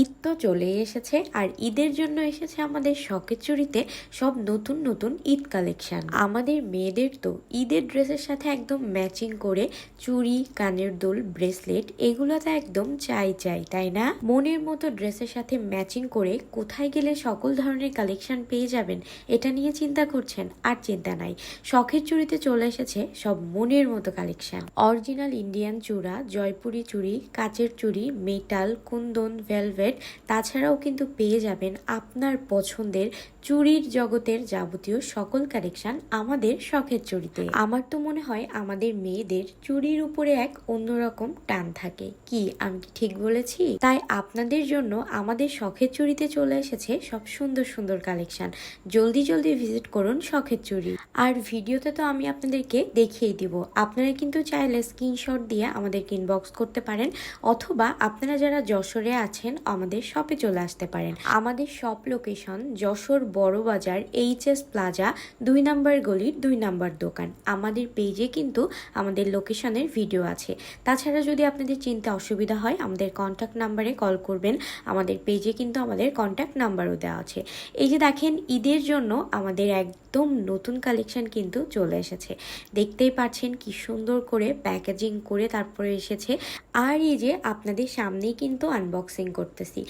ঈদ তো চলে এসেছে আর ঈদের জন্য এসেছে আমাদের শখের চুরিতে সব নতুন নতুন ঈদ কালেকশন। আমাদের মেয়েদের তো ঈদের ড্রেসের সাথে একদম ম্যাচিং করে চুড়ি, কানের দোল, ব্রেসলেট এগুলো তো একদম চাই চাই, তাই না? মনের মতো ড্রেসের সাথে ম্যাচিং করে কোথায় গেলে সকল ধরনের কালেকশন পেয়ে যাবেন এটা নিয়ে চিন্তা করছেন আর চিন্তা নাই। শখের চুরিতে চলে এসেছে সব মনের মতো কালেকশন। অরিজিনাল ইন্ডিয়ান চূড়া, জয়পুরি চুড়ি, কাচের চুড়ি, মেটাল, কুন্দন, ভেলভেট তাছাড়াও কিন্তু পেয়ে যাবেন আপনার পছন্দের চুরির জগতের যাবতীয় সকল কালেকশন আমাদের শখের চুরিতে। আমার তো মনে হয় আমাদের মেয়েদের চুরির উপরে এক অন্যরকম টান থাকে। কি, আমি কি ঠিক বলেছি? তাই আপনাদের জন্য আমাদের শখের চুরিতে চলে এসেছে সব সুন্দর সুন্দর কালেকশন জলদি জলদি ভিজিট করুন শখের চুরি। আর ভিডিওতে তো আমি আপনাদেরকে দেখিয়ে দিব। আপনারা কিন্তু চাইলে স্ক্রিনশট দিয়ে আমাদেরকে ইনবক্স করতে পারেন। অথবা আপনারা যারা যশোরে আছেন আমাদের শপে চলে আসতে পারেন। আমাদের shop location Jessore Boro Bazar H S plaza দুই নাম্বার গলির দুই নাম্বার দোকান। আমাদের পেজে কিন্তু আমাদের লোকেশনের ভিডিও আছে। তাছাড়া যদি আপনাদের চিনতে অসুবিধা হয়, আমাদের কন্ট্যাক্ট নাম্বারে কল করবেন। আমাদের পেজে কিন্তু আমাদের কন্ট্যাক্ট নাম্বারও দেওয়া আছে। এই যে দেখেন, ঈদের জন্য আমাদের একদম নতুন কালেকশন কিন্তু চলে এসেছে। দেখতেই পাচ্ছেন কি সুন্দর করে প্যাকেজিং করে তারপরে এসেছে। আর এই যে আপনাদের সামনেই কিন্তু আনবক্সিং করতেছি।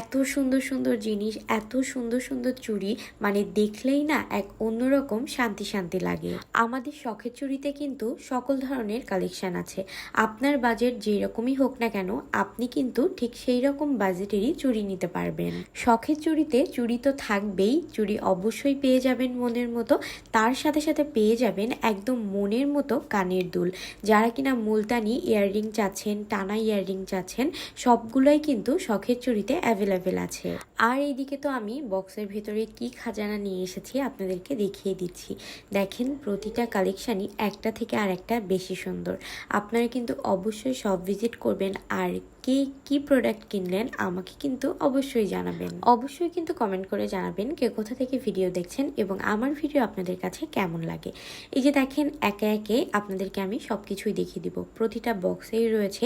এত সুন্দর সুন্দর জিনিস, এত সুন্দর সুন্দর চুড়ি মানে দেখলেই না এক অন্যরকম শান্তি শান্তি লাগে। আমাদের শখের চুড়িতে কিন্তু সকল ধরনের কালেকশন আছে। আপনার বাজেট যেরকমই হোক না কেন, আপনি কিন্তু ঠিক সেই রকম বাজেটেরই চুড়ি নিতে পারবেন। শখের চুড়িতে চুড়ি তো থাকবেই, চুড়ি অবশ্যই পেয়ে যাবেন মনের মতো। তার সাথে সাথে পেয়ে যাবেন একদম মনের মতো কানের দুল। যারা কিনা মুলতানি ইয়াররিং চাচ্ছেন, টানা ইয়াররিং চাচ্ছেন, সবগুলোই কিন্তু শখের চুড়িতে অ্যাভেলেবেল আছে। আর এইদিকে তো আমি বক্সের ভেতরে কি খাজানা নিয়ে এসেছি আপনাদেরকে দেখিয়ে দিচ্ছি। দেখেন প্রতিটা কালেকশানই একটা থেকে আর একটা বেশি সুন্দর। আপনারা কিন্তু অবশ্যই সব ভিজিট করবেন আর কে, কি প্রোডাক্ট কিনলেন আমাকে কিন্তু অবশ্যই জানাবেন। অবশ্যই কিন্তু কমেন্ট করে জানাবেন কে কোথা থেকে ভিডিও দেখছেন এবং আমার ভিডিও আপনাদের কাছে কেমন লাগে। এই যে দেখেন, একে একে আপনাদেরকে আমি সব কিছুই দেখিয়ে দিব। প্রতিটা বক্সেই রয়েছে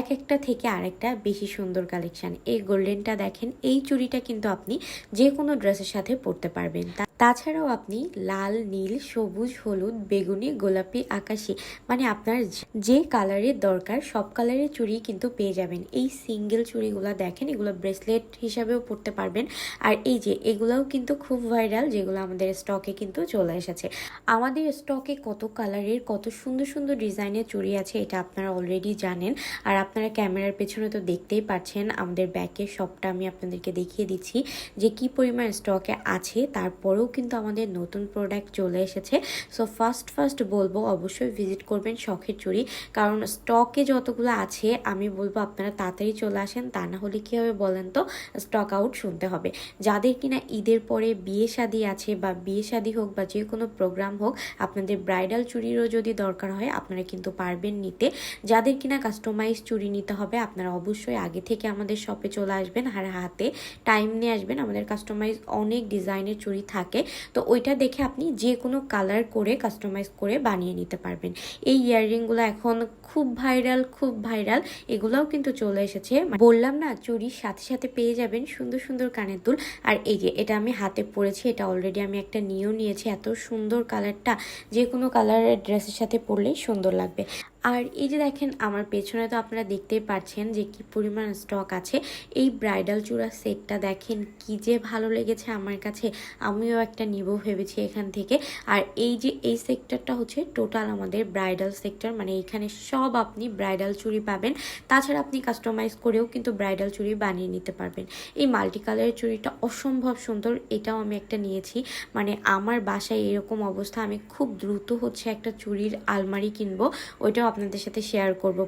এক একটা থেকে আরেকটা বেশি সুন্দর কালেকশন এই গোল্ডেনটা দেখেন, এই চুড়িটা কিন্তু আপনি যে কোনো ড্রেসের সাথে পরতে পারবেন। তাছাড়াও আপনি লাল, নীল, সবুজ, হলুদ, বেগুনি, গোলাপি, আকাশি মানে আপনার যে- কালারের দরকার, সব কালারের চুড়ি কিন্তু পেয়ে যাবেন। এই সিঙ্গেল চুড়িগুলো দেখেন, এগুলো ব্রেসলেট হিসাবেও পরতে পারবেন। আর এই যে, এগুলাও কিন্তু খুব ভাইরাল, যেগুলো আমাদের স্টকে কিন্তু চলে এসেছে। আমাদের স্টকে কত কালারের, কত সুন্দর সুন্দর ডিজাইনের চুড়ি আছে, এটা আপনারা অলরেডি জানেন। আর আপনারা ক্যামেরার পেছনে তো দেখতেই পাচ্ছেন, আমাদের ব্যাকের শপটা আমি আপনাদেরকে দেখিয়ে দিচ্ছি যে কি পরিমাণ স্টকে আছে, তারপরেও কিন্তু আমাদের নতুন প্রোডাক্ট চলে এসেছে। সো ফার্স্ট ফার্স্ট বলব, অবশ্যই ভিজিট করবেন শখের চুরি। কারণ স্টকে যতগুলো আছে, আমি বলব আপনারা তাড়াতাড়ি চলে আসেন, তা না হলে কী হবে বলেন তো? স্টক আউট শুনতে হবে। যাদের কিনা ঈদের পরে বিয়ে শাদি আছে বা বিয়ে শাদি হোক বা যে কোনো প্রোগ্রাম হোক, আপনাদের ব্রাইডাল চুরিরও যদি দরকার হয়, আপনারা কিন্তু পারবেন নিতে। যাদের কিনা কাস্টমাইজ চুরি নিতে হবে, আপনারা অবশ্যই আগে থেকে আমাদের শপে চলে আসবেন, আর হাতে টাইম নিয়ে আসবেন। আমাদের কাস্টমাইজ অনেক ডিজাইনের চুরি থাকে। তো ওইটা দেখে আপনি যে কোনো কালার করে কাস্টমাইজ করে বানিয়ে নিতে পারবেন। এই ইয়াররিংগুলো এখন খুব ভাইরাল খুব ভাইরাল এগুলোও কিন্তু চলে এসেছে। বললাম না, চুরির সাথে সাথে পেয়ে যাবেন সুন্দর সুন্দর কানের দুল। আর এই যে, এটা আমি হাতে পরেছি, এটা অলরেডি আমি একটা নিয়েও নিয়েছি। এত সুন্দর কালারটা যে কোনো কালারের ড্রেসের সাথে পরলেই সুন্দর লাগবে। আর এই যে দেখেন, আমার পেছনে তো আপনারা দেখতেই পাচ্ছেন যে কি পরিমাণ স্টক আছে। এই ব্রাইডাল চূড়ার সেটটা দেখেন কি যে ভালো লেগেছে আমার কাছে, আমিও একটা নিব ভেবেছি এখান থেকে। আর এই যে এই সেক্টরটা হচ্ছে টোটাল আমাদের ব্রাইডাল সেক্টর মানে এখানে সব আপনি ব্রাইডাল চুড়ি পাবেন। তাছাড়া আপনি কাস্টমাইজ করেও কিন্তু ব্রাইডাল চুড়ি বানিয়ে নিতে পারবেন। এই মাল্টি কালারের চুড়িটা অসম্ভব সুন্দর, এটাও আমি একটা নিয়েছি। মানে আমার বাসায় এরকম অবস্থা, আমি খুব দ্রুত হচ্ছে একটা চুড়ির আলমারি কিনবো, ওইটাও আপনাদের সাথে শেয়ার করব।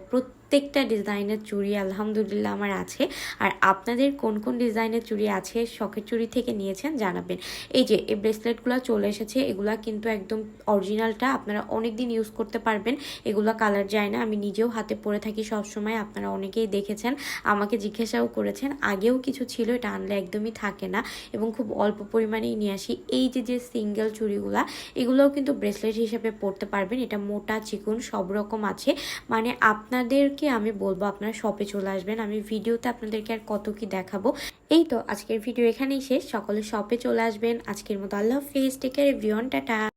প্রত্যেকটা ডিজাইনের চুড়ি আলহামদুলিল্লাহ আমার আছে। আর আপনাদের কোন কোন ডিজাইনের চুড়ি আছে, শখের চুড়ি থেকে নিয়েছেন জানাবেন। এই যে, এই ব্রেসলেটগুলো চলে এসেছে, এগুলা কিন্তু একদম অরিজিনালটা আপনারা অনেক দিন ইউজ করতে পারবেন। এগুলো কালার যায় না, আমি নিজেও হাতে পরে থাকি সব সময় আপনারা অনেকেই দেখেছেন, আমাকে জিজ্ঞাসাও করেছেন। আগেও কিছু ছিল, এটা আনলে একদমই থাকে না এবং খুব অল্প পরিমাণেই নিয়ে আসি। এই যে যে সিঙ্গেল চুড়িগুলা, এগুলোও কিন্তু ব্রেসলেট হিসেবে পরতে পারবেন। এটা মোটা, চিকুন, সব রকম আছে। মানে আপনাদের সবাইকে আমি বলব, আপনারা শপে চলে আসবেন। আমি ভিডিওতে আপনাদেরকে আর কত কি দেখাবো। এই তো আজকের ভিডিও এখানেই শেষ। সকলে শপে চলে আসবেন। আজকের মতো আল্লাহ হাফিজ। টেকের ভিওন টাটা